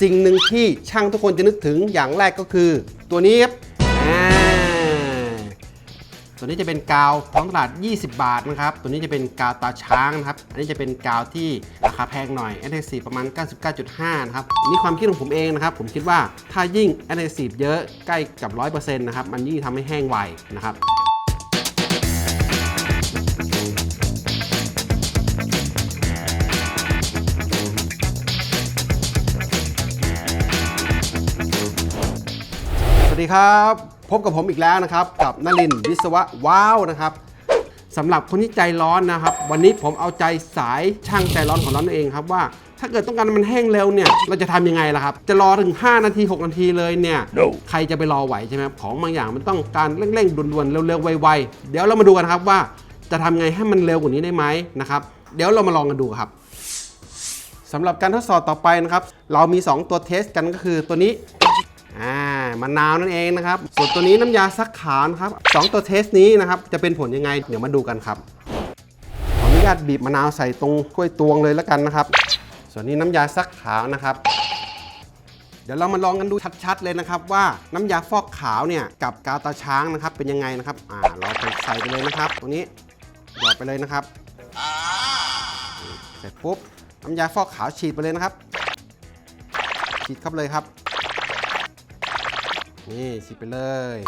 สิ่งหนึ่งที่ช่างทุกคนจะนึกถึงอย่างแรกก็คือ ตัวนี้ครับตัวนี้จะเป็นกาวท้องตลาด 20 บาทนะครับ ตัวนี้จะเป็นกาวตาช้างนะครับ อันนี้จะเป็นกาวที่ราคาแพงหน่อย a d h e s i v e ประมาณ 99.5 นะครับ นี่ความคิดของผมเองนะครับ ผมคิดว่าถ้ายิ่ง a d h e s i v e เยอะใกล้กับ 100%นะครับ มันยิ่งทำให้แห้งไวนะครับ สวัสดีครับ พบกับผมอีกแล้วนะครับ กับนลินทร์วิศวะว้าวนะครับสำหรับคนที่ใจร้อนนะครับ วันนี้ผมเอาใจสายช่างใจร้อนของเราเองครับว่า ถ้าเกิดต้องการให้มันแห้งเร็วเนี่ยเราจะทำยังไงล่ะครับ จะรอถึง 5 นาที 6 นาทีเลยเนี่ย No ใครจะไปรอไหวใช่ไหมครับของบางอย่างมันต้องการเร่งๆด่วนๆเร็วๆไวๆเดี๋ยวเรามาดูกันครับว่าจะทำไงให้มันเร็วกว่านี้ได้ไหมนะครับเดี๋ยวเรามาลองกันดูครับสำหรับการทดสอบต่อไปนะครับ เรามี 2 ตัวเทสกันก็คือตัวนี้อ่า มะนาวนั่นเองนะครับ ส่วนตัวนี้น้ำยาซักขาวนะครับสองตัวเทสนี้นะครับจะเป็นผลยังไงเดี๋ยวมาดูกันครับขออนุญาตบีบมะนาวใส่ตรงกล้วยตวงเลยแล้วกันนะครับ ส่วนนี้น้ำยาซักขาวนะครับเดี๋ยวเรามาลองกันดูชัดๆเลยนะครับ ว่าน้ำยาฟอกขาวเนี่ยกับกาวตาช้างนะครับ เป็นยังไงนะครับ อ่าเราไปใส่ไปเลยนะครับ ตรงนี้หยอดไปเลยนะครับเสร็จปุ๊บน้ำยาฟอกขาวฉีดไปเลยนะครับ ฉีดเข้าไปเลยครับ นี่ฉีดไปเลย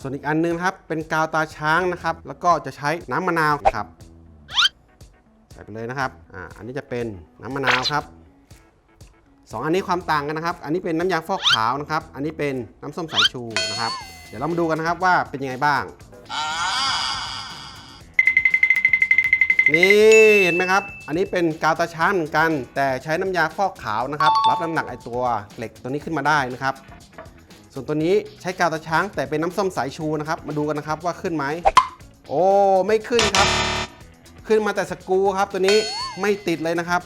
ส่วนอีกอันนึงครับเป็นกาวตาช้างนะครับ แล้วก็จะใช้น้ำมะนาวครับใส่ไปเลยนะครับอ่าอันนี้จะเป็นน้ำมะนาวครับสองอันนี้ความต่างกันนะครับ อันนี้เป็นน้ำยาฟอกขาวนะครับ อันนี้เป็นน้ำส้มสายชูนะครับ เดี๋ยวเรามาดูกันนะครับว่าเป็นยังไงบ้าง นี่เห็นไหมครับ อันนี้เป็นกาวตาช้างเหมือนกัน แต่ใช้น้ำยาฟอกขาวนะครับ รับน้ำหนักไอตัวเหล็กตัวนี้ขึ้นมาได้นะครับ ส่วนตัวนี้ใช้กาวตาช้างแต่เป็นน้ำส้มสายชูนะครับ มาดูกันนะครับว่าขึ้นไหม โอ้ไม่ขึ้นครับ ขึ้นมาแต่สกรูครับตัวนี้ไม่ติดเลยนะครับ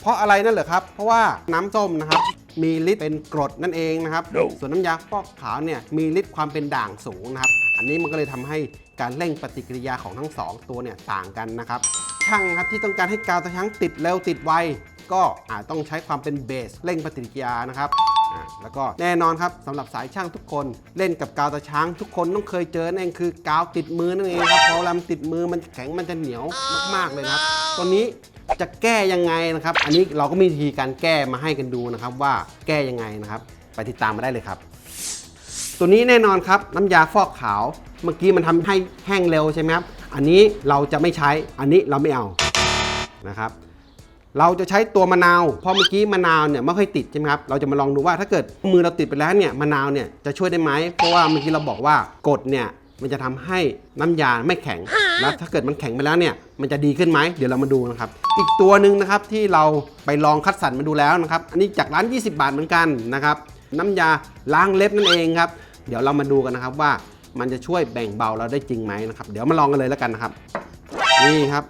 เพราะอะไรนั่นเหรอครับ เพราะว่าน้ำส้มนะครับ มีฤทธิ์เป็นกรดนั่นเองนะครับ No ส่วนน้ำยาฟอกขาวเนี่ยมีฤทธิ์ความเป็นด่างสูงนะครับ อันนี้มันก็เลยทำให้การเร่งปฏิกิริยาของทั้งสองตัวเนี่ยต่างกันนะครับช่างครับที่ต้องการให้กาวตะช้างติดเร็วติดไวก็อาจต้องใช้ความเป็นเบสเร่งปฏิกิริยานะครับ อ่าแล้วก็แน่นอนครับสำหรับสายช่างทุกคนเล่นกับกาวตะช้าง ทุกคนต้องเคยเจอนั่นเองคือกาวติดมือนั่นเองครับพอเวลามันติดมือมันแข็งมันจะเหนียวมาก ๆเลยนะครับตัวนี้จะแก้ยังไงนะครับ อันนี้เราก็มีวิธีการแก้มาให้กันดูนะครับ ว่าแก้ยังไงนะครับ ไปติดตามมาได้เลยครับ ตัวนี้แน่นอนครับน้ำยาฟอกขาว เมื่อกี้มันทำให้แห้งเร็วใช่ไหมครับอันนี้เราจะไม่ใช้อันนี้เราไม่เอานะครับ เราจะใช้ตัวมะนาว เพราะเมื่อกี้มะนาวเนี่ยไม่ค่อยติดใช่ไหมครับ เราจะมาลองดูว่าถ้าเกิดมือเราติดไปแล้วเนี่ยมะนาวเนี่ยจะช่วยได้ไหม เพราะว่าเมื่อกี้เราบอกว่ากดเนี่ยมันจะทำให้น้ำยาไม่แข็ง แล้วถ้าเกิดมันแข็งไปแล้วเนี่ยมันจะดีขึ้นไหมเดี๋ยวเรามาดูนะครับ อีกตัวหนึ่งนะครับที่เราไปลองคัดสรรมาดูแล้วนะครับ อันนี้จากร้าน 20 บาทเหมือนกันนะครับ น้ำยาล้างเล็บนั่นเองครับ เดี๋ยวเรามาดูกันนะครับว่ามันจะช่วยแบ่งเบาเราได้จริงไหมนะครับ เดี๋ยวมาลองกันเลยแล้วกันนะครับ นี่ครับ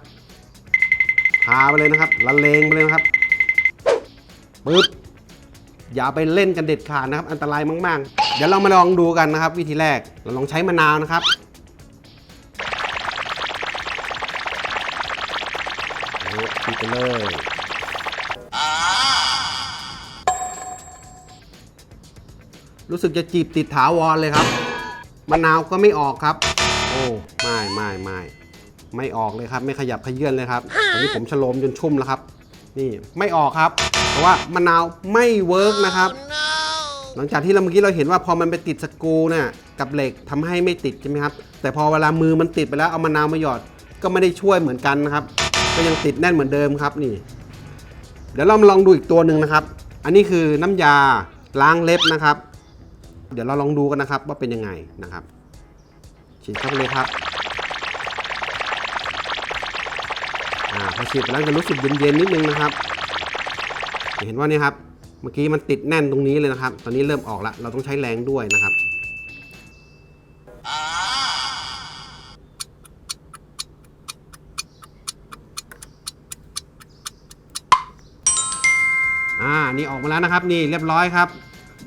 ทาไปเลยนะครับละเลงไปเลยนะครับปึ๊บอย่าไปเล่นกันเด็ดขาดนะครับ อันตรายมาก ๆ เดี๋ยวเรามาลองดูกันนะครับ วิธีแรกเราลองใช้มะนาวนะครับนี่ฉีดไปเลยรู้สึกจะจีบติดถาวรเลยครับมะนาวก็ไม่ออกครับ โอ้ไม่ไม่ไม่ ไม่ออกเลยครับ ไม่ขยับขยื่นเลยครับตอนนี้ผมฉโลมจนชุ่มแล้วครับ นี่ไม่ออกครับ เพราะว่ามะนาวไม่เวิร์กนะครับ หลังจากที่เราเมื่อกี้เราเห็นว่าพอมันไปติดสกรูเนี่ยกับเหล็กทำให้ไม่ติดใช่ไหมครับ แต่พอเวลามือมันติดไปแล้วเอามะนาวมาหยอดก็ไม่ได้ช่วยเหมือนกันนะครับ ก็ยังติดแน่นเหมือนเดิมครับนี่ เดี๋ยวเรามาลองดูอีกตัวหนึ่งนะครับ อันนี้คือน้ำยาล้างเล็บนะครับ เดี๋ยวเราลองดูกันนะครับว่าเป็นยังไงนะครับฉีดเข้าไปเลยครับ อ่าพอฉีดไปแล้วจะรู้สึกเย็นๆนิดนึงนะครับเห็นว่านี่ครับ เมื่อกี้มันติดแน่นตรงนี้เลยนะครับ ตอนนี้เริ่มออกแล้ว เราต้องใช้แรงด้วยนะครับอ่านี่ออกมาแล้วนะครับ นี่เรียบร้อยครับ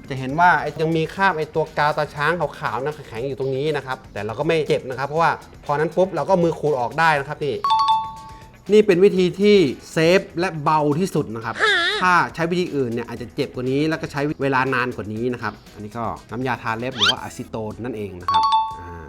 จะเห็นว่าไอ้ยังมีคราบไอ้ตัวกาวตาช้างขาวๆนะแข็งอยู่ตรงนี้นะครับ แต่เราก็ไม่เจ็บนะครับ เพราะว่าพอนั้นปุ๊บเราก็มือขูดออกได้นะครับนี่ นี่เป็นวิธีที่เซฟและเบาที่สุดนะครับ ถ้าใช้วิธีอื่นเนี่ยอาจจะเจ็บกว่านี้แล้วก็ใช้เวลานานกว่านี้นะครับ อันนี้ก็น้ำยาทาเล็บหรือว่าอะซิโตนนั่นเองนะครับอ่า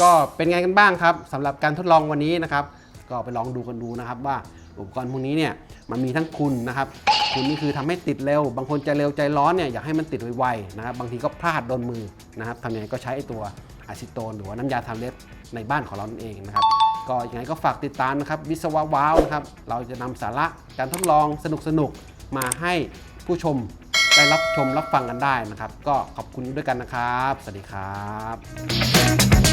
ก็เป็นไงกันบ้างครับสำหรับการทดลองวันนี้นะครับ ก็ไปลองดูกันดูนะครับว่าอุปกรณ์พวกนี้เนี่ยมันมีทั้งคุณนะครับ คุณนี่คือทำให้ติดเร็ว บางคนใจเร็วใจร้อนเนี่ยอยากให้มันติดไวๆนะครับบางทีก็พลาดโดนมือนะครับทำยังไงก็ใช้ไอ้ตัวอะซิโตนหรือว่าน้ำยาทาเล็บในบ้านของเรานั่นเองนะครับ ก็ยังไงก็ฝากติดตามนะครับวิศวะว้าวนะครับ เราจะนำสาระการทดลองสนุกๆมาให้ผู้ชมได้รับชมรับฟังกันได้นะครับ ก็ขอบคุณด้วยกันนะครับ สวัสดีครับ